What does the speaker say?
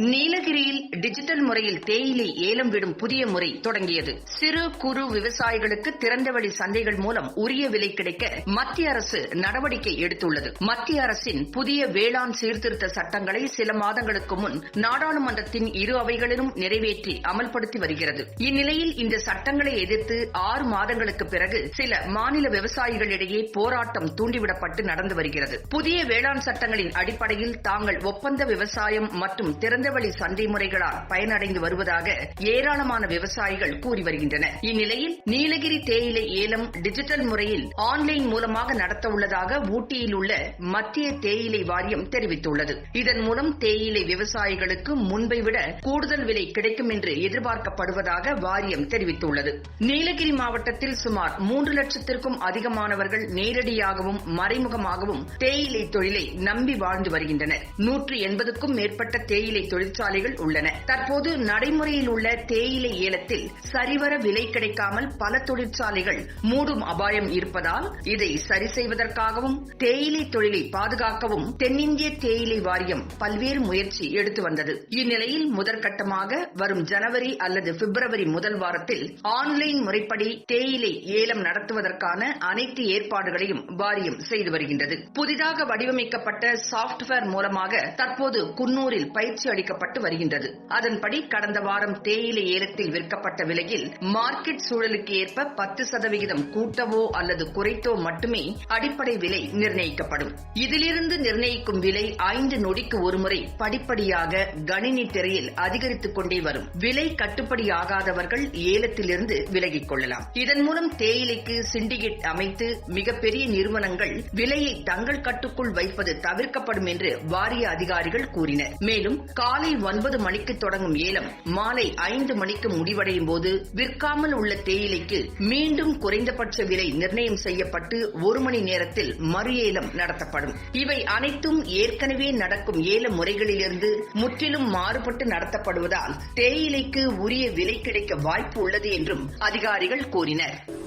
நீலகிரியில் டிஜிட்டல் முறையில் தேயிலை ஏலம் விடும் புதிய முறை தொடங்கியது. சிறு குறு விவசாயிகளுக்கு திறந்தவெளி சந்தைகள் மூலம் உரிய விலை கிடைக்க மத்திய அரசு நடவடிக்கை எடுத்துள்ளது. மத்திய அரசின் புதிய வேளாண் சீர்திருத்த சட்டங்களை சில மாதங்களுக்கு முன் நாடாளுமன்றத்தின் இரு அவைகளிலும் நிறைவேற்றி அமல்படுத்தி வருகிறது. இந்நிலையில் இந்த சட்டங்களை எதிர்த்து ஆறு மாதங்களுக்கு பிறகு சில மாநில விவசாயிகளிடையே போராட்டம் தூண்டிவிடப்பட்டு நடந்து வருகிறது. புதிய வேளாண் சட்டங்களின் அடிப்படையில் தாங்கள் ஒப்பந்த விவசாயம் மற்றும் திறந்தவெளி சந்தை முறைகளால் பயனடைந்து வருவதாக ஏராளமான விவசாயிகள் கூறி வருகின்றனர். இந்நிலையில் நீலகிரி தேயிலை ஏலம் டிஜிட்டல் முறையில் ஆன்லைன் மூலமாக நடத்த உள்ளதாக ஊட்டியில் உள்ள மத்திய தேயிலை வாரியம் தெரிவித்துள்ளது. இதன் மூலம் தேயிலை விவசாயிகளுக்கு முன்பை விட கூடுதல் விலை கிடைக்கும் என்று எதிர்பார்க்கப்படுவதாக வாரியம் தெரிவித்துள்ளது. நீலகிரி மாவட்டத்தில் சுமார் மூன்று லட்சத்திற்கும் அதிகமானவர்கள் நேரடியாகவும் மறைமுகமாகவும் தேயிலை தொழிலை நம்பி வாழ்ந்து வருகின்றனர். நூற்று எண்பதுக்கும் மேற்பட்ட தேயிலை தொழிற்சாலைகள் உள்ளன. தற்போது நடைமுறையில் உள்ள தேயிலை ஏலத்தில் சரிவர விலை கிடைக்காமல் பல தொழிற்சாலைகள் மூடும் அபாயம் இருப்பதால் இதை சரி செய்வதற்காகவும் தேயிலை தொழிலை பாதுகாக்கவும் தென்னிந்திய தேயிலை வாரியம் பல்வேறு முயற்சி எடுத்து வந்தது. இந்நிலையில் முதற்கட்டமாக வரும் ஜனவரி அல்லது பிப்ரவரி முதல் வாரத்தில் ஆன்லைன் முறைப்படி தேயிலை ஏலம் நடத்துவதற்கான அனைத்து ஏற்பாடுகளையும் வாரியம் செய்து வருகின்றது. புதிதாக வடிவமைக்கப்பட்ட சாப்ட்வேர் மூலமாக தற்போது குன்னூரில் பயிற்சி அளிக்கப்பட்டு வருகின்றது. அதன்படி கடந்த வாரம் தேயிலை ஏலத்தில் விற்கப்பட்ட விலையில் மார்க்கெட் சூழலுக்கு ஏற்ப பத்து சதவிகிதம் கூட்டவோ அல்லது குறைத்தோ மட்டுமே அடிப்படை விலை நிர்ணயிக்கப்படும். இதிலிருந்து நிர்ணயிக்கும் விலை ஐந்து நொடிக்கு ஒருமுறை படிப்படியாக கணினி திரையில் அதிகரித்துக் கொண்டே வரும். விலை கட்டுப்படியாகாதவர்கள் ஏலத்திலிருந்து விலகிக் கொள்ளலாம். இதன் மூலம் தேயிலைக்கு சிண்டிகேட் அமைத்து மிகப்பெரிய நிறுவனங்கள் விலையை தங்கள் கட்டுக்குள் வைப்பது தவிர்க்கப்படும் என்று வாரிய அதிகாரிகள் கூறினர். மேலும் கால காலை ஒன்பது மணிக்கு தொடங்கும் ஏலம் மாலை ஐந்து மணிக்கு முடிவடையும் போது விற்காமல் உள்ள தேயிலைக்கு மீண்டும் குறைந்தபட்ச விலை நிர்ணயம் செய்யப்பட்டு ஒரு மணி நேரத்தில் மறு ஏலம் நடத்தப்படும். இவை அனைத்தும் ஏற்கனவே நடக்கும் ஏல முறைகளிலிருந்து முற்றிலும் மாறுபட்டு நடத்தப்படுவதால் தேயிலைக்கு உரிய விலை கிடைக்க வாய்ப்பு உள்ளது என்றும் அதிகாரிகள் கூறினர்.